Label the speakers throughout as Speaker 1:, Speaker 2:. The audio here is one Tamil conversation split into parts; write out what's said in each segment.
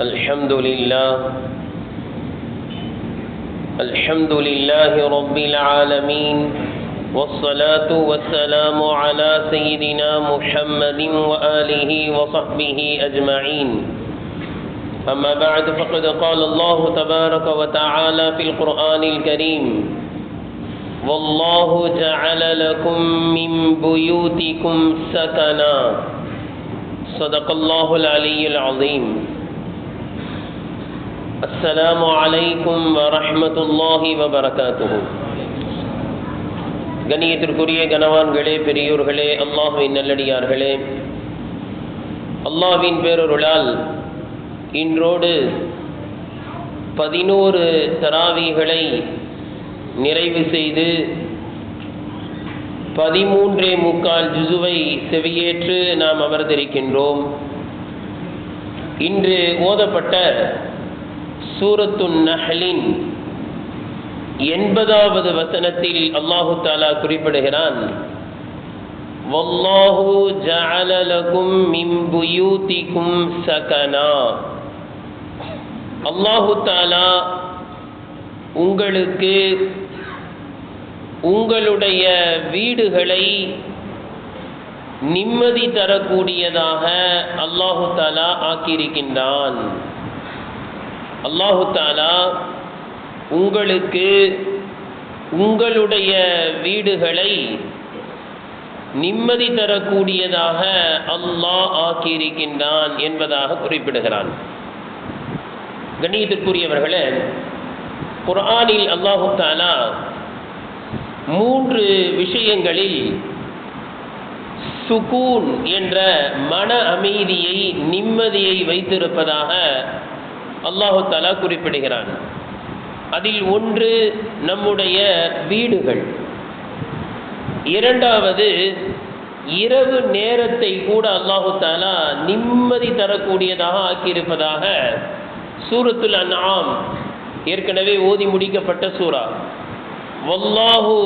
Speaker 1: الحمد لله. الحمد لله رب العالمين. والصلاة والسلام على سيدنا محمد وآله وصحبه أجمعين. أما بعد فقد قال الله تبارك وتعالى في القرآن الكريم والله جعل لكم من بيوتكم سكنا. صدق الله العلي العظيم. السلام عليكم ورحمة الله وبركاته கண்ணியத்திற்குரிய கனவான்களே பெரியோர்களே அல்லாஹுவின் நல்லடியார்களே அல்லாஹ்வின் பேரொருளால் இன்றோடு பதினோரு தராவிகளை நிறைவு செய்து பதிமூன்றே முக்கால் ஜுசுவை செவியேற்று நாம் அமர்ந்திருக்கின்றோம் இன்று ஓதப்பட்ட சூரத்துன் நஹலின் எண்பதாவது வசனத்தில் அல்லாஹு தாலா குறிப்பிடுகிறான் வல்லாஹு ஜஅல மின் புயூதிக்கும் சகனா. அல்லாஹு தாலா உங்களுக்கு உங்களுடைய வீடுகளை நிம்மதி தரக்கூடியதாக அல்லாஹு தாலா ஆக்கியிருக்கின்றான். அல்லாஹு தாலா உங்களுக்கு உங்களுடைய வீடுகளை நிம்மதி தரக்கூடியதாக அல்லாஹ் ஆக்கியிருக்கின்றான் என்பதாக குறிப்பிடுகிறான். கண்ணியத்திற்குரியவர்களே குர்ஆனில் அல்லாஹு தாலா மூன்று விஷயங்களில் சுகூன் என்ற மன அமைதியை நிம்மதியை வைத்திருப்பதாக அல்லாஹு தாலா குறிப்பிடுகிறான். அதில் ஒன்று நம்முடைய வீடுகள். இரண்டாவது இரவு நேரத்தை கூட அல்லாஹு தாலா நிம்மதி தரக்கூடியதாக ஆக்கியிருப்பதாக சூரத்துல் அன்ஆம் ஏற்கனவே ஓதி முடிக்கப்பட்ட சூரா வல்லாஹு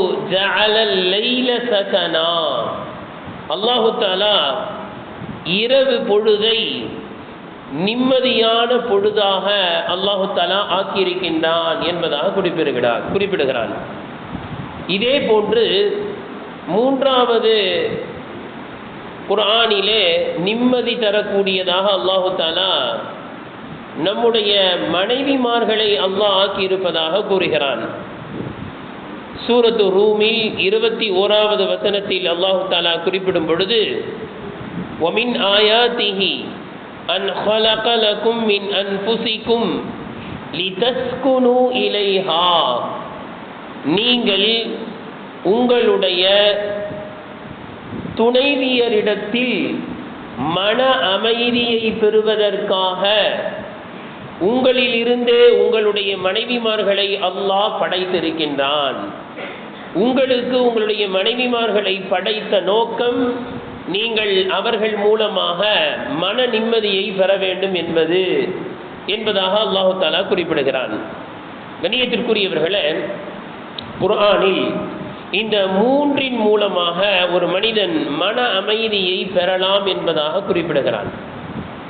Speaker 1: லைல சகனா அல்லாஹு தாலா இரவு பொழுதை நிம்மதியான பொழுதாக அல்லாஹு தாலா ஆக்கியிருக்கின்றான் என்பதாக குறிப்பிடுகிறார் குறிப்பிடுகிறான். இதே போன்று மூன்றாவது குரானிலே நிம்மதி தரக்கூடியதாக அல்லாஹு தாலா நம்முடைய மனைவிமார்களை அல்லாஹ் ஆக்கியிருப்பதாக கூறுகிறான். சூரத்து ரூமில் இருபத்தி ஓராவது வசனத்தில் அல்லாஹு தாலா குறிப்பிடும் பொழுது ஒமின் ஆயா திஹி அன் خلق لكم من أنفسكم لتسكنوا إليها நீங்கள் உங்களுடைய துணைவியரிடத்தில் மன அமைதியை பெறுவதற்காக உங்களில் இருந்தே உங்களுடைய மனைவிமார்களை அல்லாஹ் படைத்திருக்கின்றான் உங்களுக்கு உங்களுடைய மனைவிமார்களை படைத்த நோக்கம் நீங்கள் அவர்கள் மூலமாக மன நிம்மதியை பெற வேண்டும் என்பது என்பதாக அல்லாஹு தாலா குறிப்பிடுகிறான். கணியத்திற்குரியவர்களே குர்ஆனில் இந்த மூன்றின் மூலமாக ஒரு மனிதன் மன அமைதியை பெறலாம் என்பதாக குறிப்பிடுகிறான்.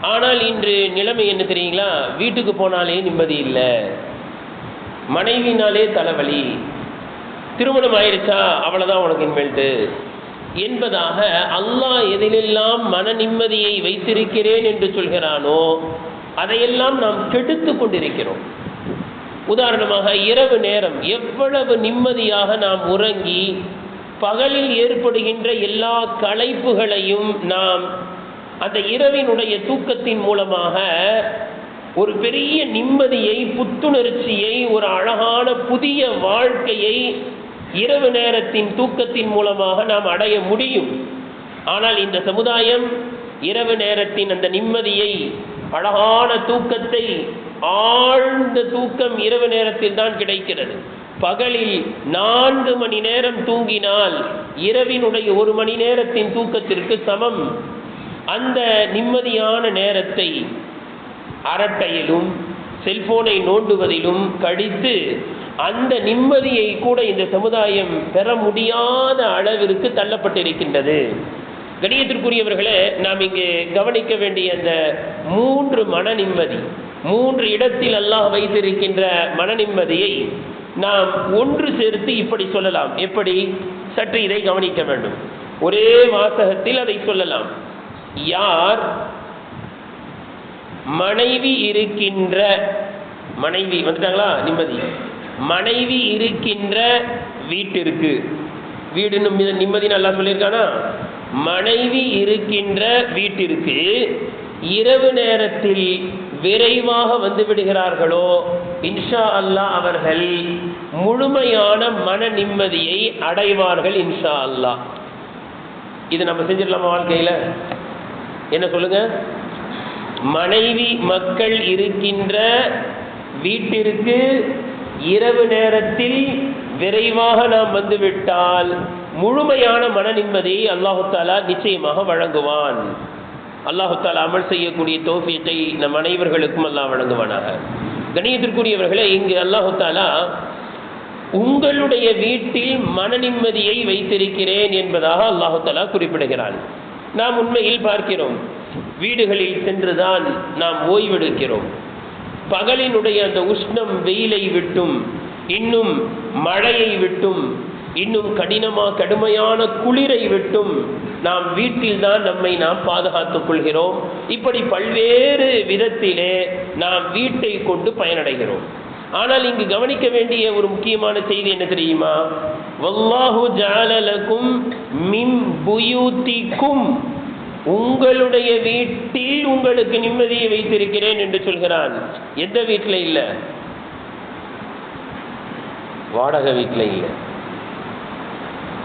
Speaker 1: ஆனால் இன்று நிலைமை என்ன தெரியுங்களா? வீட்டுக்கு போனாலே நிம்மதி இல்லை. மனைவினாலே தலைவலி. திருமணம் ஆயிடுச்சா அவ்வளோதான் உனக்கு இனிமேல்ட்டு என்பதாக அல்லாஹ் எதிலெல்லாம் மன நிம்மதியை வைத்திருக்கிறேன் என்று சொல்கிறானோ அதையெல்லாம் நாம் கெடுத்து கொண்டிருக்கிறோம். உதாரணமாக இரவு நேரம் எவ்வளவு நிம்மதியாக நாம் உறங்கி பகலில் ஏற்படுகின்ற எல்லா களைப்புகளையும் நாம் அந்த இரவினுடைய தூக்கத்தின் மூலமாக ஒரு பெரிய நிம்மதியை புத்துணர்ச்சியை ஒரு அழகான புதிய வாழ்க்கையை இரவு நேரத்தின் தூக்கத்தின் மூலமாக நாம் அடைய முடியும். ஆனால் இந்த சமுதாயம் இரவு நேரத்தின் அந்த நிம்மதியை அழகான தூக்கத்தை ஆழ்ந்த தூக்கம் இரவு நேரத்தில் தான் கிடைக்கிறது. பகலில் நான்கு மணி நேரம் தூங்கினால் இரவினுடைய ஒரு மணி நேரத்தின் தூக்கத்திற்கு சமம். அந்த நிம்மதியான நேரத்தை அரட்டையிலும் செல்போனை நோண்டுவதிலும் கழித்து அந்த நிம்மதியை கூட இந்த சமுதாயம் பெற முடியாத அளவிற்கு தள்ளப்பட்டிருக்கின்றது. கணியத்திற்குரியவர்களே நாம் இங்கு கவனிக்க வேண்டிய அந்த மூன்று மன நிம்மதி மூன்று இடத்தில் அல்லாஹ் வைத்திருக்கின்ற மன நிம்மதியை நாம் ஒன்று சேர்த்து இப்படி சொல்லலாம். எப்படி? சற்று இதை கவனிக்க வேண்டும். ஒரே வாசகத்தில் அதை சொல்லலாம். யார் மனைவி இருக்கின்ற மனைவி வந்துட்டாங்களா? நிம்மதி. மனைவி இருக்கின்ற வீட்டிற்கு. வீடு நிம்மதி நிம்மதி நல்லா சொல்லியிருக்கானா? மனைவி இருக்கின்ற வீட்டிற்கு இரவு நேரத்தில் விரைவாக வந்து விடுகிறார்களோ இன்ஷா அல்லாஹ் அவர்கள் முழுமையான மன நிம்மதியை அடைவார்கள் இன்ஷா அல்லாஹ். இது நம்ம செஞ்சிடலாமா வாழ்க்கையில்? என்ன சொல்லுங்க? மனைவி மக்கள் இருக்கின்ற வீட்டிற்கு இரவு நேரத்தில் விரைவாக நாம் வந்துவிட்டால் முழுமையான மன நிம்மதியை அல்லாஹு தாலா நிச்சயமாக வழங்குவான். அல்லாஹாலா அமல் செய்யக்கூடிய தோஃபியத்தை நம் அனைவர்களுக்கும் அல்லாஹ் வழங்குவானாக. கணியத்திற்குரியவர்களை இங்கு அல்லாஹு தாலா உங்களுடைய வீட்டில் மன நிம்மதியை வைத்திருக்கிறேன் என்பதாக அல்லாஹு தாலா குறிப்பிடுகிறான். நாம் உண்மையில் பார்க்கிறோம். வீடுகளில் சென்றுதான் நாம் ஓய்வெடுக்கிறோம். பகலினுடைய அந்த உஷ்ணம் வெயிலை விட்டும் இன்னும் மழையை விட்டும் இன்னும் கடினமாக கடுமையான குளிரை விட்டும் நாம் வீட்டில் தான் நம்மை நாம் பாதுகாத்துக் கொள்கிறோம். இப்படி பல்வேறு விதத்திலே நாம் வீட்டை கொண்டு பயனடைகிறோம். ஆனால் இங்கு கவனிக்க வேண்டிய ஒரு முக்கியமான செய்தி என்ன தெரியுமா? வல்லாஹு ஜாலலக்கும் மிம் புயூத்திக்கும் உங்களுடைய வீட்டில் உங்களுக்கு நிம்மதியை வைத்திருக்கிறேன் என்று சொல்கிறான். எந்த வீட்டில் இல்லை? வாடகை வீட்டில் இல்லை.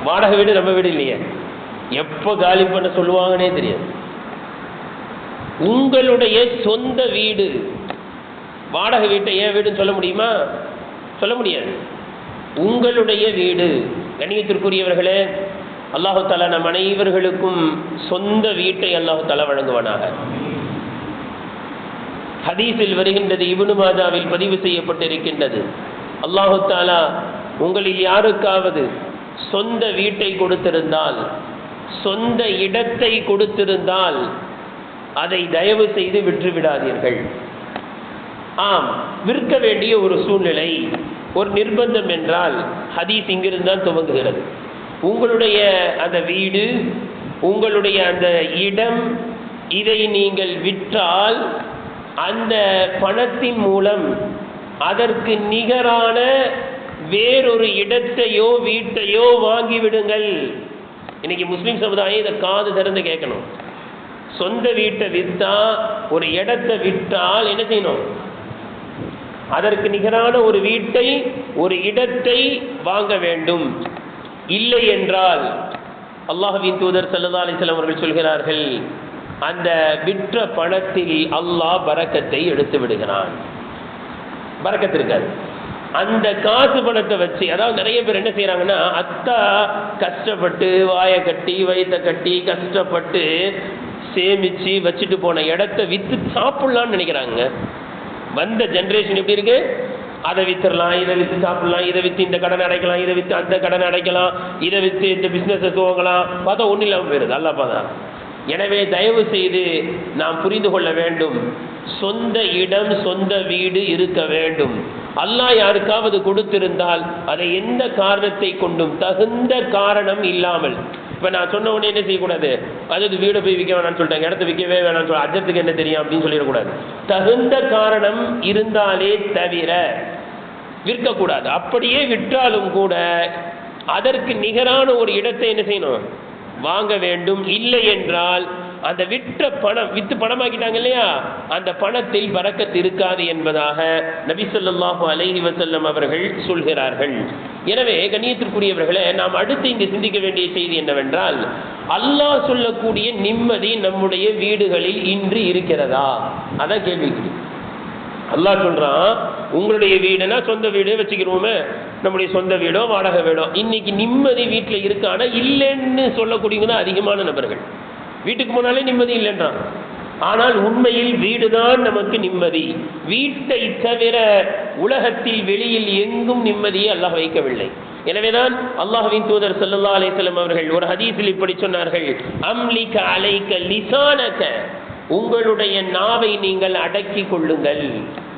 Speaker 1: வாடகை வீடு நம்ம வீடு இல்லையே. எப்போ காலி பண்ண சொல்லுவாங்கன்னே தெரியாது. உங்களுடைய சொந்த வீடு. வாடகை வீட்டை ஏன் வீடுன்னு சொல்ல முடியுமா? சொல்ல முடியாது. உங்களுடைய வீடு. கணியத்திற்குரியவர்களே அல்லாஹு தாலா நம் அனைவர்களுக்கும் சொந்த வீட்டை அல்லாஹு தாலா வழங்குவானாக. ஹதீஸில் வருகின்றது இவனு மாதாவில் பதிவு செய்யப்பட்டிருக்கின்றது. அல்லாஹு தாலா உங்களில் யாருக்காவது சொந்த வீட்டை கொடுத்திருந்தால் சொந்த இடத்தை கொடுத்திருந்தால் அதை தயவு செய்து விற்றுவிடாதீர்கள் ஆம் விற்க வேண்டிய ஒரு சூழ்நிலை ஒரு நிர்பந்தம் என்றால் ஹதீஸ் இங்கிருந்தான் துவங்குகிறது. உங்களுடைய அந்த வீடு உங்களுடைய அந்த இடம் இதை நீங்கள் விற்றால் அந்த பணத்தின் மூலம் அதற்கு நிகரான வேறொரு இடத்தையோ வீட்டையோ வாங்கிவிடுங்கள். இன்னைக்கு முஸ்லீம் சமுதாயம் இதை காது திறந்து கேட்கணும். சொந்த வீட்டை விற்றா ஒரு இடத்தை விற்றால் என்ன செய்யணும்? அதற்கு நிகரான ஒரு வீட்டை ஒரு இடத்தை வாங்க வேண்டும். இல்லை என்றால் அல்லாஹுவின் தூதர் சல்லா அலிஸ்லாம் அவர்கள் சொல்கிறார்கள் அந்த விற்ற பணத்தில் அல்லாஹ் பறக்கத்தை எடுத்து விடுகிறான். பறக்கத்திருக்காது அந்த காசு பணத்தை வச்சு அதாவது நிறைய பேர் என்ன செய்யறாங்கன்னா அத்தா கஷ்டப்பட்டு வாயை கட்டி வயிற்ற கட்டி கஷ்டப்பட்டு சேமிச்சு வச்சுட்டு போன இடத்த வித்து சாப்பிடலாம்னு நினைக்கிறாங்க. வந்த ஜென்ரேஷன் எப்படி இருக்கு? அதை வித்துடலாம் இதை வித்து சாப்பிடலாம் இதை வித்து இந்த கடன் அடைக்கலாம் இதை வித்து அந்த கடன் அடைக்கலாம் இதை வித்து இந்த பிசினஸ் துவங்கலாம். பார்த்தா ஒன்றும் இல்லாமல் போயிருது அல்ல பார்த்தா. எனவே தயவு செய்து நாம் புரிந்து கொள்ள வேண்டும் சொந்த இடம் சொந்த வீடு இருக்க வேண்டும். அல்லாஹ் யாருக்காவது கொடுத்திருந்தால் அதை எந்த காரணத்தை கொண்டும் தகுந்த காரணம் இல்லாமல் இப்போ நான் சொன்ன உடனே என்ன செய்யக்கூடாது? அதாவது வீடு போய் விற்க வேணாம்னு சொல்லிட்டாங்க. இடத்த விற்கவே வேணாம்னு சொல்ல அஜத்துக்கு என்ன தெரியும் அப்படின்னு சொல்லிடக்கூடாது. தகுந்த காரணம் இருந்தாலே தவிர விற்கக்கூடாது. அப்படியே விற்றாலும் கூட அதற்கு நிகரான ஒரு இடத்தை என்ன செய்யணும்? வாங்க வேண்டும். இல்லை என்றால் அந்த விற்ற பணம் வித்து பணமாக்கிட்டாங்க இல்லையா? அந்த பணத்தில் பறக்கத்து இருக்காது என்பதாக நபி அலஹி வசல்லம் அவர்கள் சொல்கிறார்கள். எனவே கண்ணியத்திற்குரியவர்களே நாம் அடுத்து இங்கு சிந்திக்க வேண்டிய செய்தி என்னவென்றால் அல்லாஹ் சொல்லக்கூடிய நிம்மதி நம்முடைய வீடுகளில் இன்று இருக்கிறதா? அதான் கேள்வி. அல்லாஹ் சொல்றான் உங்களுடைய வீடுனா சொந்த வீடு வச்சுக்கிறோமே நம்முடைய சொந்த வீடோ வாடகை வீடோ. இன்னைக்கு நிம்மதி வீட்டில் இருக்கானா? ஆனால் இல்லைன்னு சொல்லக்கூடியவங்க தான் அதிகமான நபர்கள். வீட்டுக்கு போனாலே நிம்மதி இல்லைன்றான். ஆனால் உண்மையில் வீடுதான் நமக்கு நிம்மதி. வீட்டை தவிர உலகத்தில் வெளியில் எங்கும் நிம்மதியை அல்லாஹ் வைக்கவில்லை. எனவேதான் அல்லாஹுவின் தூதர் ஸல்லல்லாஹு அலைஹி அவர்கள் ஒரு ஹதீஸில் இப்படி சொன்னார்கள். அம்லிக அலைக்க லிசானக உங்களுடைய நாவை நீங்கள் அடக்கி கொள்ளுங்கள்.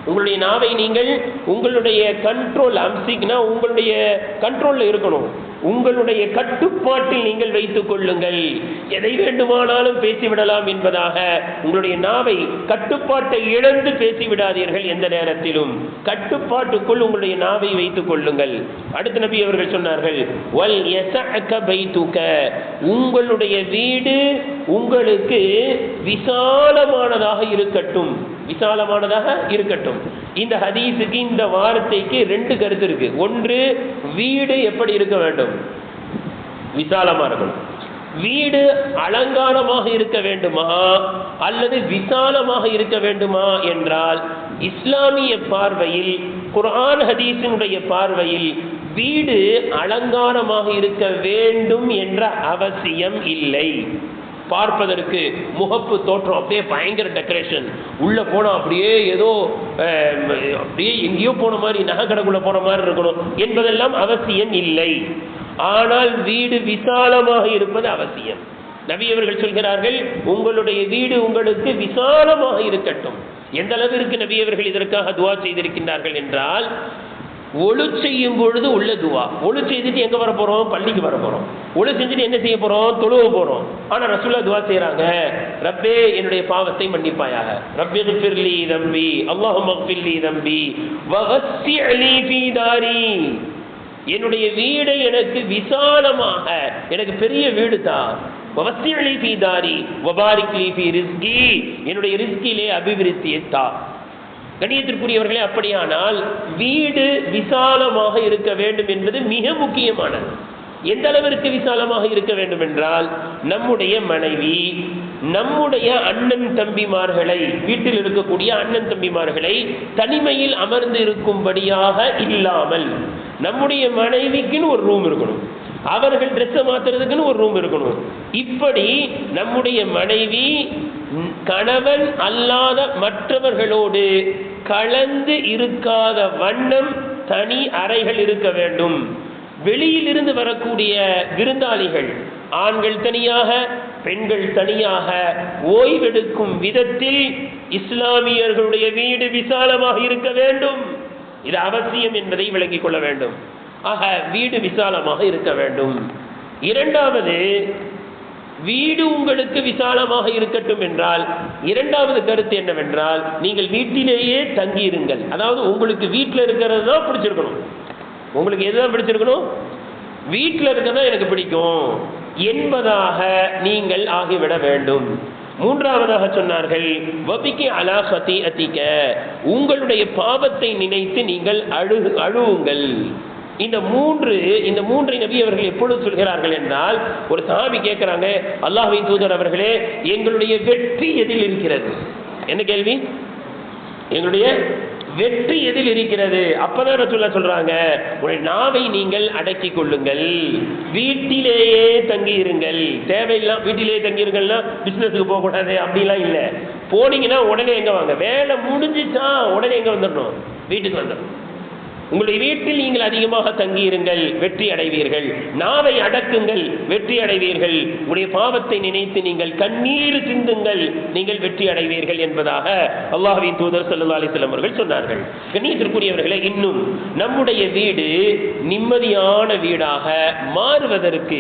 Speaker 1: உங்களுடைய நாவை நீங்கள் உங்களுடைய கண்ட்ரோல் அம்சிக்னா உங்களுடைய கண்ட்ரோலில் இருக்கணும். உங்களுடைய கட்டுப்பாட்டில் நீங்கள் வைத்துக் கொள்ளுங்கள். எதை வேண்டுமானாலும் பேசிவிடலாம் என்பதாக உங்களுடைய நாவை கட்டுப்பாட்டை இழந்து பேசிவிடாதீர்கள் எந்த நேரத்திலும். கட்டுப்பாட்டுக்குள் உங்களுடைய நாவை வைத்துக் கொள்ளுங்கள். அடுத்த நபி அவர்கள் சொன்னார்கள் வல் யசஅக உங்களுடைய வீடு உங்களுக்கு விசாலமானதாக இருக்கட்டும். விசாலமானதாக இருக்கட்டும். இந்த ஹதீஸுக்கு இந்த வார்த்தைக்கு ரெண்டு கருத்து இருக்கு. ஒன்று வீடு எப்படி இருக்க வேண்டும்? விசாலமா இருக்கணும். வீடு அலங்காரமாக இருக்க வேண்டுமா? அல்லது விசாலமாக இருக்க வேண்டுமா என்றால் இஸ்லாமிய பார்வையில் குரான் ஹதீஸினுடைய பார்வையில் வீடு அலங்காரமாக இருக்க வேண்டும் என்ற அவசியம் இல்லை. பார்ப்பதற்கு முகப்பு தோற்றம் அப்படியே பயங்கர டெக்கரேஷன் உள்ளே போனால் அப்படியே ஏதோ அஹ், அப்படியே எங்கேயோ போன மாதிரி நகைக்கடைக்குள்ளே போன மாதிரி இருக்கணும். என்பதெல்லாம் அவசியம் இல்லை. ஆனால் வீடு விசாலமாக இருப்பது அவசியம். நபி அவர்கள் சொல்கிறார்கள் உங்களுடைய வீடு உங்களுக்கு விசாலமாக இருக்கட்டும். எந்த அளவிற்கு நவியவர்கள் இதற்காக துவா செய்திருக்கின்றார்கள் என்றால் ஒழு செய்யும் பொழுது உள்ள துவா. ஒழு செய்துட்டு எங்க வர போறோம்? பள்ளிக்கு வர போறோம். ஒழு செஞ்சுட்டு என்ன செய்ய போறோம்? தொழுவ போறோம். ஆனா ரசுல்லா துவா செய்யறாங்க ரப்பே என்னுடைய பாவத்தை மன்னிப்பாயாக. ரப்பே ஃபிர்லி தம்பி. அல்லாஹு மக்ஃபிர்லி தம்பி. வகஸ்ஸிஅலி அலீபி தாரி. என்னுடைய வீடை எனக்கு விசாலமாக. எனக்கு பெரிய வீடு தான் வவஸ்ஸிஅலி ஃபீ தாரி. வபாரிக் லீ ரிஸ்கி. என்னுடைய ரிஸ்கிலே அபிவிருத்தியை தா கணியத்திற்குரியவர்களே அப்படியானால் வீடு விசாலமாக இருக்க வேண்டும் என்பது மிக முக்கியமானது. எந்த அளவிற்கு விசாலமாக இருக்க வேண்டும் என்றால் நம்முடைய மனைவி நம்முடைய அண்ணன் தம்பிமார்களை வீட்டில் இருக்கக்கூடிய அண்ணன் தம்பிமார்களை தனிமையில் அமர்ந்து இருக்கும்படியாக இல்லாமல் நம்முடைய மனைவிக்குன்னு ஒரு ரூம் இருக்கணும். அவர்கள் ட்ரெஸ்ஸை மாத்துறதுக்குன்னு ஒரு ரூம் இருக்கணும். இப்படி நம்முடைய மனைவி கணவன் அல்லாத மற்றவர்களோடு கலந்து இருக்காத வண்ணம் தனி அறைகள் இருக்க வேண்டும். வெளியிலிருந்து வரக்கூடிய விருந்தாளிகள் ஆண்கள் தனியாக பெண்கள் தனியாக ஓய்வெடுக்கும் விதத்தில் இஸ்லாமியர்களுடைய வீடு விசாலமாக இருக்க வேண்டும். இது அவசியம் என்பதை விளங்கிக் கொள்ள வேண்டும். ஆக வீடு விசாலமாக இருக்க வேண்டும். இரண்டாவது வீடு உங்களுக்கு விசாலமாக இருக்கட்டும் என்றால் இரண்டாவது கருத்து என்னவென்றால் நீங்கள் வீட்டிலேயே தங்கியிருங்கள். அதாவது உங்களுக்கு வீட்டில் இருக்கிறது தான் பிடிச்சிருக்கணும். உங்களுக்கு எதுதான் பிடிச்சிருக்கணும்? வீட்டில் இருக்கிறதா எனக்கு பிடிக்கும். என்பதாக நீங்கள் ஆகிவிட வேண்டும். மூன்றாவதாக சொன்னார்கள் வபிக்கு அலா அதிக உங்களுடைய பாவத்தை நினைத்து நீங்கள் அழு அழுவுங்கள். இந்த மூன்று இந்த மூன்றை நபி அவர்கள் எப்பொழுது சொல்கிறார்கள் என்றால் ஒரு சாமி கேட்கிறாங்க அல்லாஹின் தூதர் அவர்களே எங்களுடைய வெற்றி எதில் இருக்கிறது? என்ன கேள்வி? எங்களுடைய வெற்றி எதில் இருக்கிறது? அப்பதான் சொல்ல சொல்றாங்க உங்களுடைய நாவை நீங்கள் அடக்கிக் கொள்ளுங்கள். வீட்டிலேயே தங்கி இருங்கள் தேவையில்லாம் வீட்டிலேயே தங்கி இருங்கள்னா பிசினஸுக்கு போக கூடாது அப்படிலாம் இல்லை. போனீங்கன்னா உடனே எங்க வாங்க? வேலை முடிஞ்சிச்சா உடனே எங்க வந்துடணும் வீட்டுக்கு வந்துடணும் உங்களுடைய வீட்டில் நீங்கள் அதிகமாக தங்கியிருங்கள் வெற்றி அடைவீர்கள். நாவை அடக்குங்கள் வெற்றி அடைவீர்கள். உங்களுடைய பாவத்தை நினைத்து நீங்கள் கண்ணீர் சிந்துங்கள் நீங்கள் வெற்றி அடைவீர்கள் என்பதாக அல்லாஹின் தூதர் சல்லா அலைஹி அவர்கள் சொன்னார்கள். கண்ணியத்திற்குரியவர்களே இன்னும் நம்முடைய வீடு நிம்மதியான வீடாக மாறுவதற்கு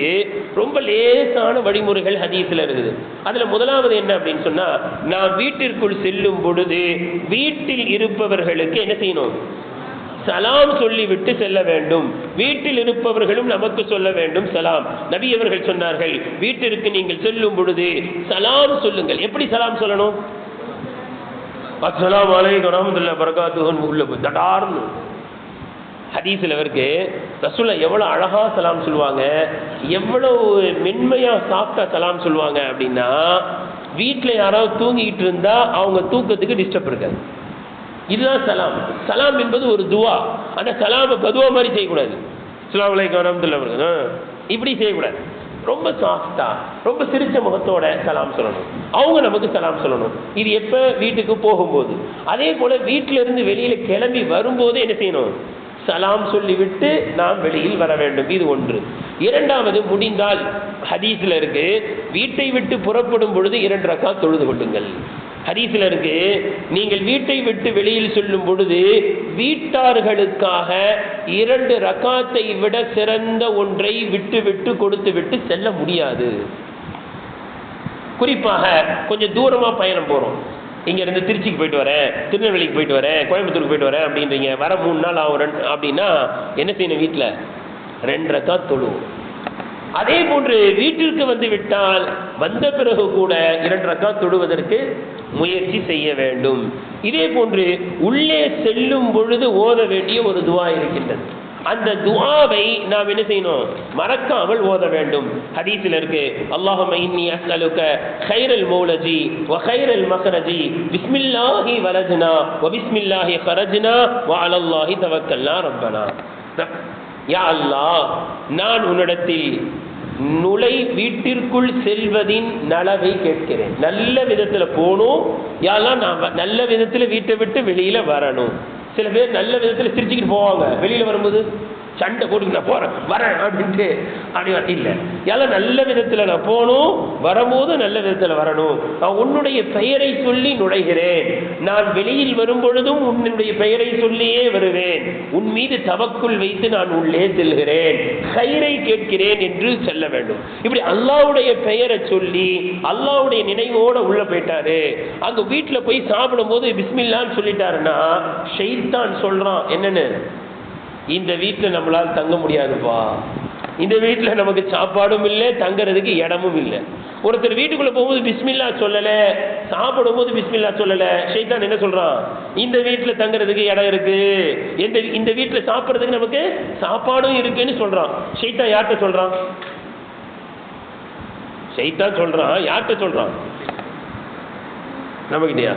Speaker 1: ரொம்ப லேசான வழிமுறைகள் ஹதீஸில் இருக்குது. அதுல முதலாவது என்ன அப்படின்னு சொன்னா நான் வீட்டிற்குள் செல்லும் பொழுது வீட்டில் இருப்பவர்களுக்கு என்ன செய்யணும்? சலாம் சொல்லிவிட்டு செல்ல வேண்டும். வீட்டில் இருப்பவர்களும் நமக்கு சொல்ல வேண்டும் சலாம். நபி அவர்கள் சொன்னார்கள் வீட்டிற்கு நீங்கள் செல்லும் பொழுது சலாம் சொல்லுங்கள். எப்படி சலாம் சொல்லணும்? அஸ்ஸலாமு அலைக்கும் வரஹ்மத்துல்லாஹி வரகாத்துஹுன்னு உள்ள போய் தடார்னு. ஹதீஸ்ல எவ்வளவு அழகா சலாம் சொல்லுவாங்க எவ்வளவு மென்மையா சாஃப்டாக சலாம் சொல்லுவாங்க அப்படின்னா வீட்டில் யாராவது தூங்கிக்கிட்டு இருந்தா அவங்க தூக்கத்துக்கு டிஸ்டர்ப் இருக்காது. இதுதான் சலாம். சலாம் என்பது ஒரு துவா. அந்த சலாமை பதுவா மாதிரி செய்யக்கூடாது. அலைக்கும் வரஹ்மத்துல்லாஹி வரகாத்துஹு இப்படி செய்யக்கூடாது. ரொம்ப சாஃப்டா ரொம்ப சிரிச்ச முகத்தோட சலாம் சொல்லணும். அவங்க நமக்கு சலாம் சொல்லணும். இது எப்ப வீட்டுக்கு போகும்போது. அதே போல வீட்டில இருந்து வெளியில கிளம்பி வரும்போது என்ன செய்யணும்? சலாம் சொல்லிவிட்டு நாம் வெளியில் வர வேண்டும். இது ஒன்று. இரண்டாவது முடிந்தால் ஹதீஸ்ல இருக்கு வீட்டை விட்டு புறப்படும் பொழுது இரண்டு ரக்கா தொழுது கொள்ளுங்கள். ஹதீஸ்ல இருக்கு நீங்கள் வீட்டை விட்டு வெளியில் சொல்லும் பொழுது வீட்டார்களுக்காக இரண்டு ரக்காத்தை விட சிறந்த ஒன்றை விட்டு விட்டு கொடுத்து விட்டு செல்ல முடியாது. குறிப்பாக கொஞ்சம் தூரமாக பயணம் போகிறோம் இங்கேருந்து திருச்சிக்கு போயிட்டு வரேன் திருநெல்வேலிக்கு போயிட்டு வரேன் கோயம்புத்தூருக்கு போயிட்டு வரேன் அப்படின்றீங்க. வர மூணு நாள் ஆகும் ரெண்டு அப்படின்னா என்ன செய்யணும் வீட்டில் ரெண்டு ரக்கா தொழுவோம். அதே போன்று வீட்டிற்கு வந்து விட்டால் வந்த பிறகு கூட இரண்டு ரக்கா தொடுவதற்கு முயற்சி செய்ய வேண்டும். இதே போன்று உள்ளே செல்லும் பொழுது ஓத வேண்டிய ஒரு துவா இருக்கின்றது. அந்த துஆவை நாம் என்ன செய்யணும்? மறக்காமல் ஓத வேண்டும். ஹதீஸில் இருக்கு அல்லாஹும்ம இன்னி அஸ்அலுக கைரல் மௌலஜி வ கைரல் மக்ரஜி பிஸ்மில்லாஹி வலஜ்னா வ பிஸ்மில்லாஹி கரஜ்னா வ அலல்லாஹி தவக்கல்னா ரப்பனா. யா அல்லாஹ் நான் உன்னிடத்தில் நுழை வீட்டிற்குள் செல்வதின் நலவை கேட்கிறேன். நல்ல விதத்துல போகணும். யாரெல்லாம் நான் நல்ல விதத்துல வீட்டை விட்டு வெளியில வரணும். சில பேர் நல்ல விதத்துல சிரிச்சுக்கிட்டு போவாங்க. வெளியில வரும்போது சண்டை போட்டு நான் போறேன் வரேன் அப்படின்ட்டு அப்படி இல்லை எல்லாம் நல்ல விதத்தில் நான் போகணும் வரும்போது நல்ல விதத்தில் வரணும். நான் உன்னுடைய பெயரை சொல்லி நுழைகிறேன். நான் வெளியில் வரும் பொழுதும் உன்னுடைய பெயரை சொல்லியே வருவேன். உன் மீது தவக்குள் வைத்து நான் உள்ளே செல்கிறேன். கயிறை கேட்கிறேன் என்று செல்ல வேண்டும். இப்படி அல்லாஹ்வுடைய பெயரை சொல்லி அல்லாவுடைய நினைவோட உள்ள போயிட்டாரு. அங்க வீட்டில் போய் சாப்பிடும் போது பிஸ்மில்லான்னு சொல்லிட்டாருன்னா ஷெய்தான் சொல்றான் என்னன்னு? இந்த வீட்டுல நம்மளால தங்க முடியாதுப்பா. இந்த வீட்டுல நமக்கு சாப்பாடும் இல்லை தங்குறதுக்கு இடமும் இல்லை. ஒருத்தர் வீட்டுக்குள்ள போகும்போது பிஸ்மில்லா சொல்லலை சாப்பிடும் போது பிஸ்மில்லா சொல்லலை. ஷைத்தான் என்ன சொல்றான்? இந்த வீட்டுல தங்குறதுக்கு இடம் இருக்கு. எந்த இந்த வீட்டுல சாப்பிடுறதுக்கு நமக்கு சாப்பாடும் இருக்குன்னு சொல்றான். ஷைத்தான் யார்கிட்ட சொல்றான்? ஷைத்தான் சொல்றான். யார்கிட்ட சொல்றான்? நம்மகிட்டயா?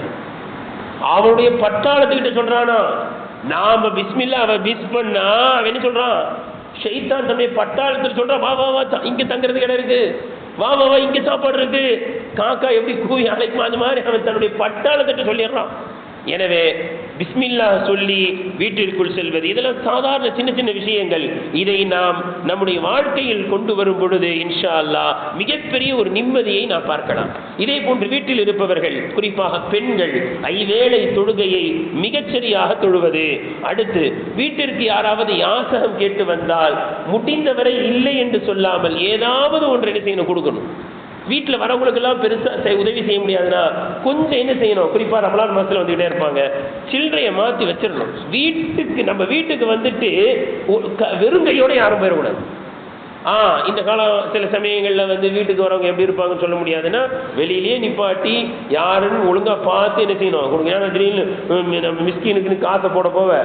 Speaker 1: அவனுடைய பட்டாளத்துக்கிட்ட சொல்றானா? நாம பிஸ்மில்லா அவன் பிஸ் பண்ணா அவன் என்ன சொல்றான்? ஷைத்தான் தன்னுடைய பட்டாளத்தில் சொல்றான் வா வா வா த- இங்க தங்குறது இடம் இருக்கு. வா வா வா இங்க சாப்பாடு இருக்கு. காக்கா எப்படி கூவி அழைக்குமா அந்த மாதிரி அவன் தன்னுடைய பட்டாளத்திட்ட சொல்லிடுறான். எனவே பிஸ்மில்லா சொல்லி வீட்டிற்குள் செல்வது இதெல்லாம் சாதாரண சின்ன சின்ன விஷயங்கள். இதை நாம் நம்முடைய வாழ்க்கையில் கொண்டு வரும் பொழுது இன்ஷா அல்லாஹ் மிகப்பெரிய ஒரு நிம்மதியை நாம் பார்க்கலாம். இதே போன்று வீட்டில் இருப்பவர்கள் குறிப்பாக பெண்கள் ஐவேளை தொழுகையை மிகச்சரியாக தொழுவது. அடுத்து வீட்டிற்கு யாராவது யாசகம் கேட்டு வந்தால் முடிந்தவரை இல்லை என்று சொல்லாமல் ஏதாவது ஒன்றை செய்யணும் கொடுக்கணும். வீட்டில் வரவங்களுக்கெல்லாம் பெருசாக உதவி செய்ய முடியாதுன்னா கொஞ்சம் என்ன செய்யணும்? குறிப்பாக ரமலான் மாதத்தில் வந்துக்கிட்டே இருப்பாங்க. சில்லறையை மாற்றி வச்சிடணும். வீட்டுக்கு நம்ம வீட்டுக்கு வந்துட்டு ஒரு க- வெறுங்கையோட யாரும் போயிடக்கூடாது. ஆ இந்த காலம் சில சமயங்களில் வந்து வீட்டுக்கு வரவங்க எப்படி இருப்பாங்கன்னு சொல்ல முடியாதுன்னா வெளியிலேயே நிப்பாட்டி யாருன்னு ஒழுங்காக பார்த்து என்ன செய்யணும்? கொடுங்க ஏன்னா திடீர்னு நம்ம மிஸ்கினுக்குன்னு காசை போட போக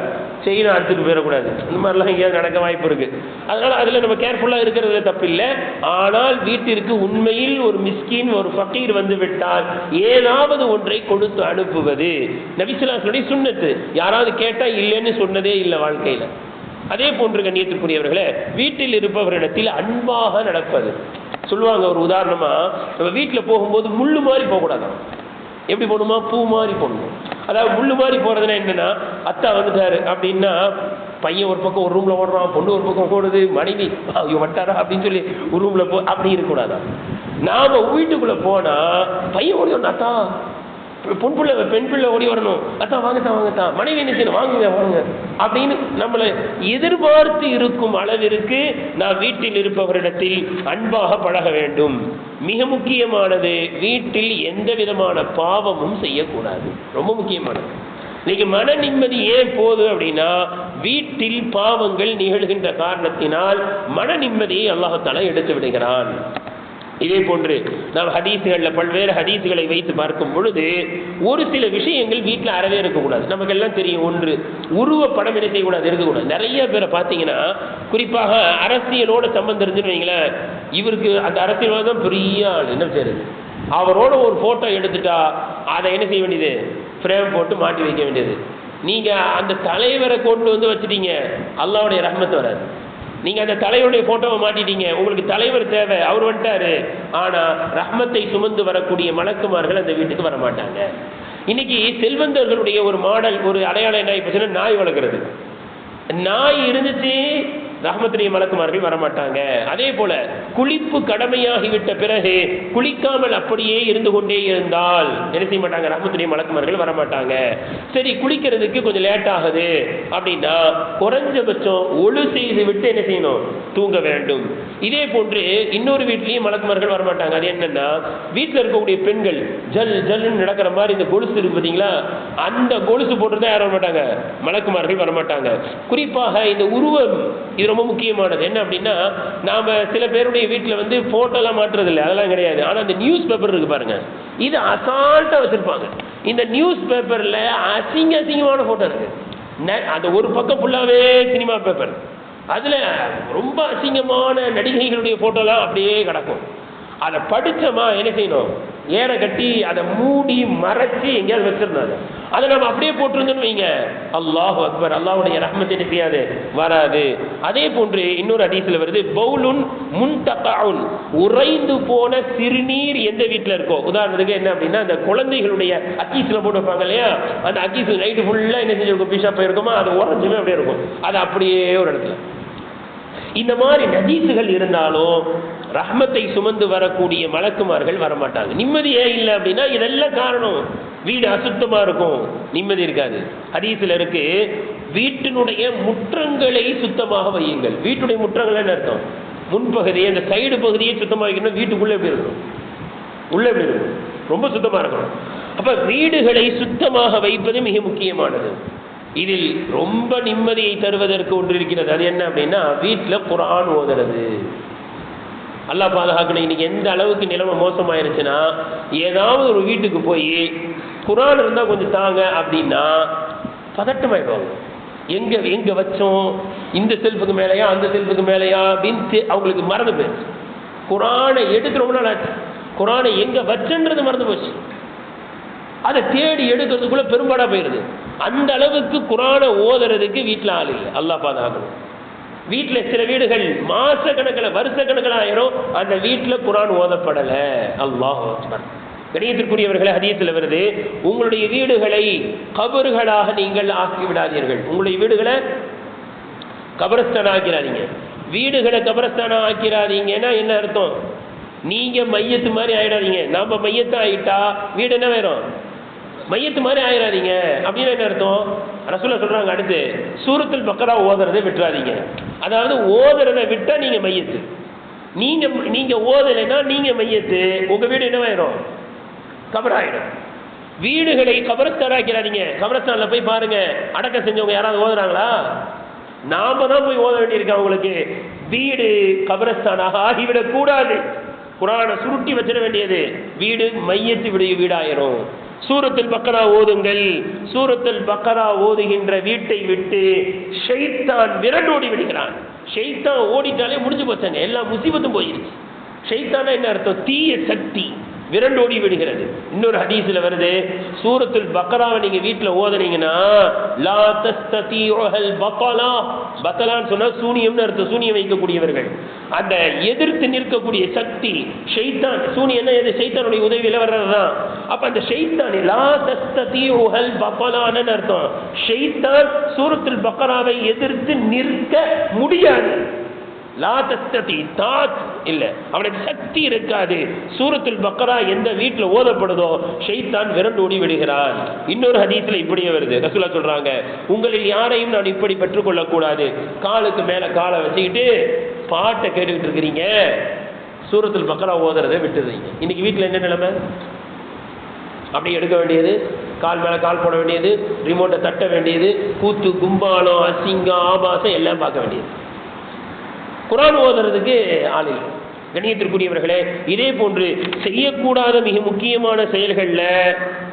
Speaker 1: செயினை அறுத்துட்டு போயிடக்கூடாது. இந்த மாதிரிலாம் எங்கேயாவது நடக்க வாய்ப்பு இருக்குது அதனால் அதில் நம்ம கேர்ஃபுல்லாக இருக்கிறதுல தப்பில்லை ஆனால் வீட்டிற்கு உண்மையில் ஒரு மிஸ்கின் ஒரு ஃபக்கீர் வந்து விட்டால் ஏதாவது ஒன்றை கொடுத்து அனுப்புவது. நபிசுலாசனுடைய சுண்ணத்து. யாராவது கேட்டால் இல்லைன்னு சொன்னதே இல்லை வாழ்க்கையில். அதே போன்று கண்ணியத்திற்குரியவர்களே வீட்டில் இருப்பவரிடத்தில் அன்பாக நடப்பது. சொல்லுவாங்க ஒரு உதாரணமா நம்ம வீட்டில் போகும்போது முள்ளு மாதிரி போகக்கூடாதான். எப்படி போகணுமா? பூ மாதிரி போகணும் அதாவது முள்ளு மாதிரி போகிறதுனா என்னன்னா அத்தா வந்துட்டாரு அப்படின்னா பையன் ஒரு பக்கம் ஒரு ரூம்ல ஓடுறான் பொண்ணு ஒரு பக்கம் ஓடுது மனைவி ஐயோ வட்டாரா அப்படின்னு சொல்லி ஒரு ரூம்ல போ அப்படி இருக்கக்கூடாதான். நாம வீட்டுக்குள்ள போனா பையன் ஓடி ஒன்று அத்தா பொன் பிள்ளை பெண் பிள்ளை ஓடி வரணும். அதான் வாங்கத்தான் வாங்கத்தான் மனைவி என்ன செய்யணும்? வாங்குங்க வாங்க. அப்படின்னு நம்மளை எதிர்பார்த்து இருக்கும் அளவிற்கு நான் வீட்டில் இருப்பவரிடத்தில் அன்பாக பழக வேண்டும். மிக முக்கியமானது வீட்டில் எந்த விதமான பாவமும் செய்யக்கூடாது. ரொம்ப முக்கியமானது. இன்னைக்கு மன நிம்மதி ஏன் போகுது அப்படின்னா வீட்டில் பாவங்கள் நிகழ்கின்ற காரணத்தினால் மன நிம்மதியை அல்லாஹத்தால எடுத்து விடுகிறான். இதே போன்று நாம் ஹதீஸுகளில் பல்வேறு ஹதீஸுகளை வைத்து பார்க்கும் பொழுது ஒரு சில விஷயங்கள் வீட்டில் அறவே இருக்கக்கூடாது. நமக்கு எல்லாம் தெரியும் ஒன்று உருவ படம் என்ன செய்யக்கூடாது இருக்கக்கூடாது. நிறைய பேரை பார்த்தீங்கன்னா குறிப்பாக அரசியலோட சம்பந்தம் இருந்துன்னு வைங்களேன் இவருக்கு அந்த அரசியலோட தான் பெரிய ஆள். என்ன செய்யறது? அவரோட ஒரு ஃபோட்டோ எடுத்துட்டா அதை என்ன செய்ய வேண்டியது? ஃப்ரேம் போட்டு மாட்டி வைக்க வேண்டியது. நீங்கள் அந்த தலைவரை கொண்டு வந்து வச்சுட்டீங்க அல்லாவுடைய ரஹ்மத் வராது. நீங்க அந்த தலைவருடைய போட்டோவை மாட்டிட்டீங்க. உங்களுக்கு தலைவர் தேவை. அவர் வந்துட்டாரு. ஆனா ரஹ்மத்தை சுமந்து வரக்கூடிய மலக்குமார்கள் அந்த வீட்டுக்கு வர மாட்டாங்க இன்னைக்கு செல்வந்தர்களுடைய ஒரு மாடல் ஒரு அடையாளம் என்ன? இப்போ நாய் வளர்க்குறது. நாய் இருந்துச்சு ரஹமத்துடைய மலக்குமார்கள் வரமாட்டாங்க. அதே போல குளிப்பு கடமையாகிவிட்ட பிறகு குளிக்காமல் அப்படியே இருந்து கொண்டே இருந்தால் என்ன செய்ய மாட்டாங்க? ரஹமத்துடைய மலக்குமார்கள் வரமாட்டாங்க. சரி குளிக்கிறதுக்கு கொஞ்சம் லேட் ஆகுது. அப்படின்னா குறைஞ்சபட்சம் ஒழு செய்து விட்டு என்ன செய்யணும்? தூங்க வேண்டும். இதே போன்று இன்னொரு வீட்லயும் மலக்குமார்கள் வரமாட்டாங்க. அது என்னன்னா வீட்டில் இருக்கக்கூடிய பெண்கள் ஜல் ஜல்னு நடக்கிற மாதிரி இந்த கொலுசு இருக்கு பார்த்தீங்களா அந்த கொலுசு போட்டுதான் யாரும் வரமாட்டாங்க. மலக்குமார்கள் வரமாட்டாங்க. குறிப்பாக இந்த உருவம் இது ரொம்ப முக்கியமானது. என்ன அப்படின்னா நாம் சில பேருடைய வீட்டில் வந்து ஃபோட்டோலாம் மாற்றுறது இல்லை அதெல்லாம் கிடையாது. ஆனால் அந்த நியூஸ் பேப்பர் இருக்கு பாருங்க. இது அசால்ட்டாக வச்சுருப்பாங்க. இந்த நியூஸ் பேப்பரில் அசிங்க அசிங்கமான ஃபோட்டோ இருக்கு அந்த ஒரு பக்கம் ஃபுல்லாகவே சினிமா பேப்பர் அதில் ரொம்ப அசிங்கமான நடிகைகளுடைய ஃபோட்டோலாம் அப்படியே கிடக்கும். அதை படித்தோமா என்ன செய்யணும்? ஏற கட்டி அதை மூடி மறைச்சு எங்கேயாவது வச்சிருந்தாங்க. அதை நம்ம அப்படியே போட்டிருந்தோம்னு வைங்க. அல்லாஹ் அக்பர். அல்லாஹுடைய ரஹ்மத் என்ன செய்யாது வராது. அதே போன்று இன்னொரு அடிசில் வருது பவுலுன் முன்தகாவுன் உறைந்து போன சிறுநீர் எந்த வீட்டில் இருக்கோ. உதாரணத்துக்கு என்ன அப்படின்னா அந்த குழந்தைகளுடைய அக்கீஸ்ல போட்டு வைப்பாங்க இல்லையா? அந்த அக்கீஸில் நைட்டு ஃபுல்லாக என்ன செஞ்சிருக்கும் பிஷாப் இருக்குமா? அது உறைஞ்சுமே அப்படியே இருக்கும். அது அப்படியே ஒரு இடத்துல. இந்த மாதிரி நஜீசுகள் இருந்தாலும் ரஹ்மத்தை சுமந்து வரக்கூடிய மலக்குமார்கள் வரமாட்டாங்க. ஏன் இல்லை அப்படின்னா இதெல்லாம் காரணம். வீடு அசுத்தமா இருக்கும். நிம்மதி இருக்காது. ஹதீஸ்ல இருக்கு வீட்டினுடைய முற்றங்களை சுத்தமாக வையுங்கள். வீட்டுடைய முற்றங்கள் என்ன அர்த்தம்? முன்பகுதியை அந்த சைடு பகுதியை சுத்தமாக வைக்கணும். வீட்டுக்குள்ளே எப்படி இருக்கணும்? உள்ளே எப்படி இருக்கணும்? ரொம்ப சுத்தமா இருக்கணும். அப்ப வீடுகளை சுத்தமாக வைப்பது மிக முக்கியமானது. இதில் ரொம்ப நிம்மதியை தருவதற்கு ஒன்று இருக்கிறது அது என்ன அப்படின்னா வீட்டில் குரான் ஓதுறது. அல்லாஹ் பாதுகாக்கணும். இன்னைக்கு எந்த அளவுக்கு நிலைமை மோசமாயிருச்சுன்னா ஏதாவது ஒரு வீட்டுக்கு போய் குரான் இருந்தால் கொஞ்சம் தாங்க அப்படின்னா பதட்டமாயிடுவாங்க. எங்க எங்க வச்சோம்? இந்த செல்ஃபுக்கு மேலேயா அந்த செல்ஃபுக்கு மேலேயா அப்படின்னு அவங்களுக்கு மறந்து போயிடுச்சு. குரானை எடுத்து ரொம்ப நாள் ஆச்சு. குரானை எங்க வச்சுன்றது மறந்து போச்சு. அதை தேடி எடுக்கிறதுக்குள்ள பெரும்பாடா போயிருது. அந்த அளவுக்கு குரானை ஓதுறதுக்கு வீட்டில் ஆள் இல்லை. அல்லா பாதுகாக்கணும். வீட்டில் சில வீடுகள் மாச கணக்கில் வருஷ கணக்கில் ஆயிரும். அந்த வீட்டில் குரான் ஓதப்படலை. அல்லாஹ் கணியத்திற்குரியவர்களை அதிகத்தில் வருது உங்களுடைய வீடுகளை கபறுகளாக நீங்கள் ஆக்கி விடாதீர்கள் உங்களுடைய வீடுகளை கபரஸ்தானம் ஆக்கிறாதீங்க வீடுகளை கபரஸ்தானம் ஆக்கிறாதீங்கன்னா என்ன அர்த்தம்? நீங்க மையத்து மாதிரி ஆயிடாதீங்க. நாம மையத்தை ஆயிட்டா வீடு என்ன வேணும் மையத்து மாதிரி ஆயிடாதீங்க அப்படின்னு என்ன அர்த்தம்? ரசூலா சொல்றாங்க அடுத்து சூரத்தில் பக்கரா ஓதுறதை விட்டுறாதீங்க. அதாவது ஓதுறதை விட்டா நீங்க மையத்து. நீங்க நீங்க ஓதலைன்னா நீங்க மையத்து. உங்க வீடு என்னவாயிரும்? கபராயிடும். வீடுகளை கபரஸ்தானாக்கிறாதீங்க கபரஸ்தான்ல போய் பாருங்க. அடக்கம் செஞ்சவங்க யாராவது ஓதுறாங்களா? நாம தான் போய் ஓத வேண்டியிருக்கு அவங்களுக்கு. வீடு கபரஸ்தானாக ஆகிவிடக் கூடாது. குரானை சுருட்டி வச்சிட வேண்டியது. வீடு மையத்து விடைய வீடாயிரும். சூரத்தில் பக்கரா ஓதுங்கள். சூரத்தில் பக்கரா ஓதுகின்ற வீட்டை விட்டு ஷைத்தான் விரண்டோடி விடுகிறான். ஷைத்தான் ஓடிட்டாலே முடிஞ்சு போச்சாங்க எல்லா முசீபத்தும் போயிருச்சு. ஷைத்தானா என்ன அர்த்தம்? தீய சக்தி. விரண்டோடி விடுகிறது. இன்னொரு ஹதீஸ்ல வருது சூரத்துல் பக்கராவை நீங்க வீட்டில் ஓதுனீங்கன்னா லா பத்தலான்னு சொன்னா சூனியம்னு அர்த்தம் சூனியம் வைக்கக்கூடியவர்கள். அந்த எதிர்த்து நிற்கக்கூடிய சக்தி ஷைத்தான். சூனியம்னா எது ஷைத்தானுடைய உதவியில வர்றதுதான். அப்ப அந்த ஷைத்தான் லா தஸ்ததீஉஹல் பத்தலான்னு அர்த்தம். ஷைத்தான் சூரத்துல் பக்கராவை எதிர்த்து நிற்க முடியாது. லா தஸ்ததி தாத். இல்லை. அவனுக்கு சக்தி இருக்காது. சூரத்துல் பக்கரா எந்த வீட்டில் ஓதப்படுதோ ஷைத்தான் விரண்டு ஓடி விடுகிறான். இன்னொரு ஹதீத்தில் இப்படியே வருது. ரசூலா சொல்றாங்க உங்களில் யாரையும் நான் இப்படி பெற்றுக்கொள்ளக்கூடாது காலுக்கு மேல காலை வச்சுக்கிட்டு பாட்டை கேட்டுக்கிட்டு இருக்கிறீங்க. சூரத்துல் பக்கரா ஓதுறதை விட்டுறீங்க. இன்னைக்கு வீட்டில் என்ன நிலைமை? அப்படி எடுக்க வேண்டியது கால் மேலே கால் போட வேண்டியது ரிமோட்டை தட்ட வேண்டியது கூத்து கும்பாலம் அசிங்கம் ஆபாசம் எல்லாம் பார்க்க வேண்டியது. குரான் ஓதுறதுக்கு ஆள் இல்லை. கணியத்திற்குரியவர்களே இதே போன்று செய்யக்கூடாத மிக முக்கியமான செயல்களில்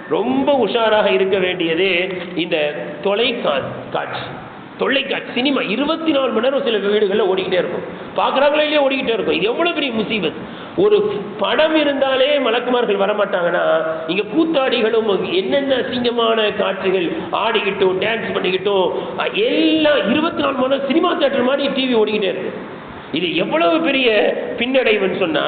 Speaker 1: ரொம்ப உஷாராக இருக்க வேண்டியது இந்த தொலைக்கா காட்சி. தொலைக்காட்சி சினிமா. இருபத்தி நாலு மணி நேரம் சில வீடுகளில் ஓடிக்கிட்டே இருக்கும். பார்க்குறாங்களா இல்லையா ஓடிக்கிட்டே இருக்கும். இது எவ்வளோ பெரிய முசீபத்? ஒரு படம் இருந்தாலே மலக்குமார்கள் வரமாட்டாங்கன்னா இங்கே கூத்தாடிகளும் என்னென்ன அசிங்கமான காட்சிகள் ஆடிக்கிட்டும் டான்ஸ் பண்ணிக்கிட்டும் எல்லாம் இருபத்தி நாலு மணி நேரம் சினிமா தேட்டர் மாதிரி டிவி ஓடிக்கிட்டே இருக்கு. இது எவ்வளவு பெரிய பின்னடைவுன்னு சொன்னா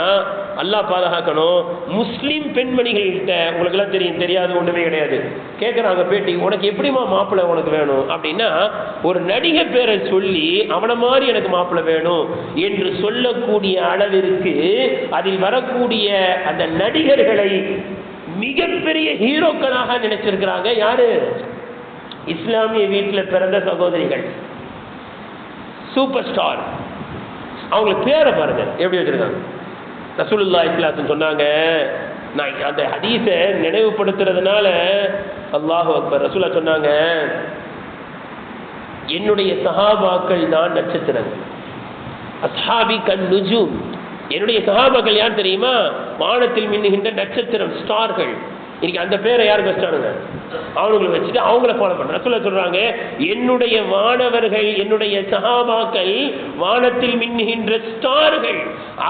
Speaker 1: அல்லாஹ் பாதுகாக்கணும். முஸ்லீம் பெண்மணிகள்கிட்ட உங்களுக்கெல்லாம் தெரியும் தெரியாது ஒன்றுமே கிடையாது. கேட்குறாங்க பேட்டி உனக்கு எப்படிம்மா மாப்பிள்ளை உனக்கு வேணும்? அப்படின்னா ஒரு நடிகர் பேரை சொல்லி அவனை மாதிரி எனக்கு மாப்பிள்ளை வேணும் என்று சொல்லக்கூடிய அளவிற்கு அதில் வரக்கூடிய அந்த நடிகர்களை மிகப்பெரிய ஹீரோக்களாக நினைச்சிருக்கிறாங்க யாரு? இஸ்லாமிய வீட்டில் பிறந்த சகோதரிகள். Super star. அவங்களுக்கு பேரை பாருங்க. எப்படி வச்சிருக்காங்க? ரசூலுல்லா இஸ்லாத்துன்னு சொன்னாங்க நான் அந்த ஹதீஸை நினைவுபடுத்துறதுனால அல்லாஹு அக்பர் ரசூலா சொன்னாங்க என்னுடைய சஹாபாக்கள் தான் நட்சத்திரங்கள். அஸ்ஹாபி கண் நுஜூம். என்னுடைய சகாபாக்கள் யார் தெரியுமா? வானத்தில் மின்னுகின்ற நட்சத்திரம் ஸ்டார்கள். இன்னைக்கு அந்த பேரை யாருக்கு வச்சானுங்க? அவனுங்களை வச்சுட்டு அவங்கள ஃபாலோ பண்ண சொல்ல சொல்றாங்க என்னுடைய மாணவர்கள் என்னுடைய சகாபாக்கள் வானத்தில் மின்னுகின்ற ஸ்டார்கள்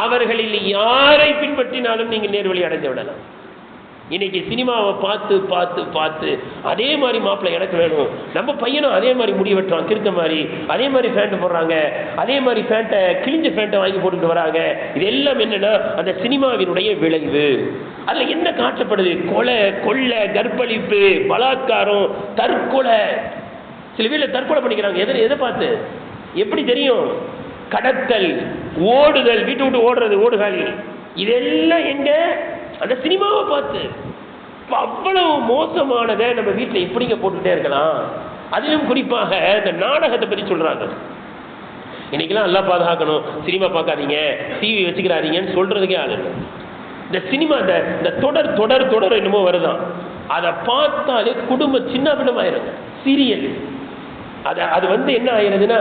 Speaker 1: அவர்களில் யாரை பின்பற்றினாலும் நீங்க நேர்வழி அடைந்து விடலாம். இன்னைக்கு சினிமாவை பார்த்து பார்த்து பார்த்து அதே மாதிரி மாப்பிள்ளை எனக்கு வேணும். நம்ம பையனும் அதே மாதிரி முடி வெட்டுறான் கிறுக்க மாதிரி. அதே மாதிரி ஃபேண்ட்டு போடுறாங்க. அதே மாதிரி ஃபேண்ட்டை கிழிஞ்ச ஃபேண்ட்டை வாங்கி போட்டுட்டு வராங்க. இது எல்லாம் என்னன்னா அந்த சினிமாவினுடைய விளைவு. அதில் என்ன காட்டப்படுது? கொலை கொள்ளை கற்பழிப்பு பலாத்காரம் தற்கொலை. சில வீட்டில் தற்கொலை பண்ணிக்கிறாங்க. எதை எதை பார்த்து? எப்படி தெரியும்? கடத்தல் ஓடுதல் வீட்டு விட்டு ஓடுறது ஓடுகாலி. இதெல்லாம் எங்கே? அந்த சினிமாவை பார்த்து அவ்வளவு மோசமானதை நம்ம வீட்டில் எப்படிங்க போட்டுக்கிட்டே இருக்கலாம்? அதிலும் குறிப்பாக இந்த நாடகத்தை பற்றி சொல்கிறாங்க இன்னைக்கெல்லாம் நல்லா பாதுகாக்கணும். சினிமா பார்க்காதீங்க. டிவி வச்சுக்கிறாதீங்கன்னு சொல்கிறதுக்கே ஆள் இந்த சினிமா இந்த இந்த தொடர் தொடர் தொடர் என்னமோ வருதான் அதை பார்த்தாலே குடும்பம் சின்ன பின்னமாயிருங்க சீரியல். அதை அது வந்து என்ன ஆயிடுதுன்னா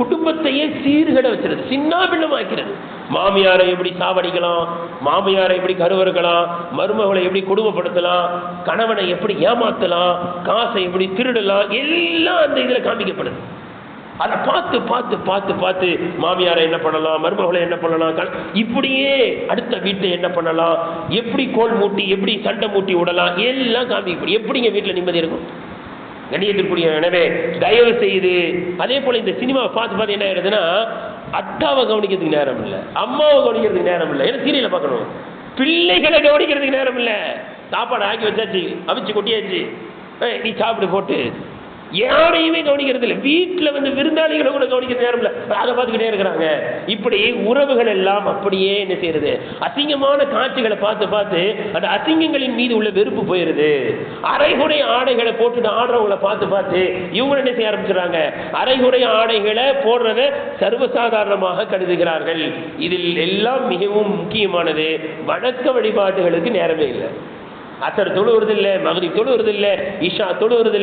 Speaker 1: குடும்பத்தையே சீர்கட வச்சிருது. சின்ன பின்னமாக்கிறது மாமியாரை எப்படி சாவடிக்கலாம்? மாமியாரை எப்படி கருவறுக்கலாம்? மருமகளை எப்படி குடும்பப்படுத்தலாம் கணவனை எப்படி ஏமாத்தலாம்? காசை எப்படி திருடலாம்? எல்லாம் அந்த இதில் காமிக்கப்படுது அதை பார்த்து பார்த்து பார்த்து பார்த்து மாமியாரை என்ன பண்ணலாம்? மருமகளை என்ன பண்ணலாம்? கண- இப்படியே அடுத்த வீட்டை என்ன பண்ணலாம்? எப்படி கோல் மூட்டி எப்படி சண்டை மூட்டி விடலாம்? எல்லாம் காமிக்கப்படும் எப்படிங்க வீட்டில் நிம்மதி இருக்கும்? கணியத்திற்குரிய எனவே தயவு செய்து அதே போல இந்த சினிமாவை பார்த்து பார்த்து என்ன ஆயிடுதுன்னா அத்தாவை கவனிக்கிறதுக்கு நேரம் இல்லை அம்மாவை கவனிக்கிறதுக்கு நேரம் இல்லை. ஏன்னா சீரியலை பார்க்கணும்? பிள்ளைகளை கவனிக்கிறதுக்கு நேரம் இல்லை. சாப்பாடு ஆக்கி வச்சாச்சு அவிச்சு கொட்டியாச்சு. நீ சாப்பிடு போட்டு. யாரையுமே கவனிக்கிறது இல்லை. வீட்டில் வந்து விருந்தாளிகளை கூட கவனிக்கிற நேரம் இல்லை. அதை பார்த்துக்கிட்டே இருக்கிறாங்க. இப்படி உறவுகள் எல்லாம் அப்படியே என்ன செய்யறது? அசிங்கமான காட்சிகளை பார்த்து பார்த்து அந்த அசிங்கங்களின் மீது உள்ள வெறுப்பு போயிருது. அரைகுறை ஆடைகளை போட்டுட்டு ஆடுறவங்களை பார்த்து பார்த்து இவங்க என்ன செய்ய ஆரம்பிச்சுறாங்க அரைகுறை ஆடைகளை போடுறத சர்வசாதாரணமாக கருதுகிறார்கள். இதில் எல்லாம் மிகவும் முக்கியமானது வணக்க வழிபாட்டுகளுக்கு நேரமே இல்லை. அசர் தொழுவுறதில்லை மகதி மகரி இஷா தொழுவுறது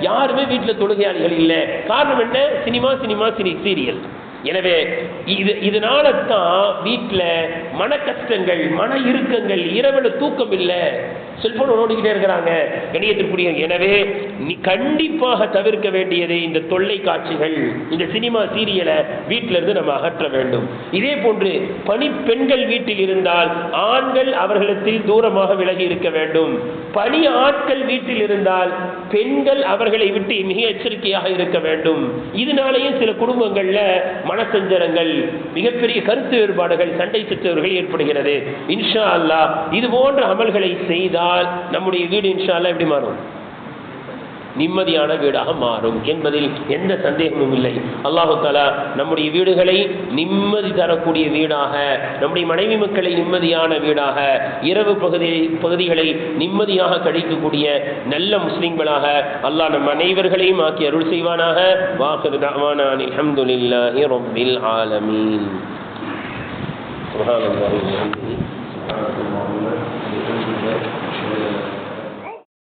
Speaker 1: யாருமே வீட்டில் தொழுகையாளிகள் இல்லை. காரணம் என்ன? Cinema cinema cine serial. எனவே இது இதனால தான் வீட்டில் மன கஷ்டங்கள் மன இறுக்கங்கள் இரவில் தூக்கம் இல்லை. செல்போன் ஓடிக்கிட்டே இருக்கிறாங்க. கணியத்திற்குரிய எனவே கண்டிப்பாக தவிர்க்க வேண்டியது இந்த தொல்லை காட்சிகள். இந்த சினிமா சீரியலை வீட்டிலிருந்து நம்ம அகற்ற வேண்டும். இதே போன்று பணி பெண்கள் வீட்டில் இருந்தால் ஆண்கள் அவர்களிடத்தில் தூரமாக விலகி இருக்க வேண்டும். பணி ஆட்கள் வீட்டில் இருந்தால் பெண்கள் அவர்களை விட்டு மிக எச்சரிக்கையாக இருக்க வேண்டும். இதனாலேயே சில குடும்பங்கள்ல மனசஞ்சரங்கள் மிகப்பெரிய கருத்து வேறுபாடுகள் சண்டை சச்சரவுகள் ஏற்படுகிறது. இன்ஷா அல்லாஹ் இது போன்ற அமல்களை செய்தால் நம்முடைய வீடு இன்ஷா எப்படி மாறும்? நிம்மதியான வீடாக மாறும் என்பதில் எந்த சந்தேகமும் இல்லை. அல்லாஹு தாலா நம்முடைய வீடுகளை நிம்மதி தரக்கூடிய வீடாக நம்முடைய மனைவி மக்களை நிம்மதியான வீடாக இரவு பகுதி பகுதிகளை நிம்மதியாக கழிக்கக்கூடிய நல்ல முஸ்லிம்களாக அல்லாஹ் நம் அனைவர்களையும் ஆக்கி அருள் செய்வானாக. வாஹிர் தஅவானா அல்ஹம்துலில்லாஹி ரப்பில் ஆலமீன்.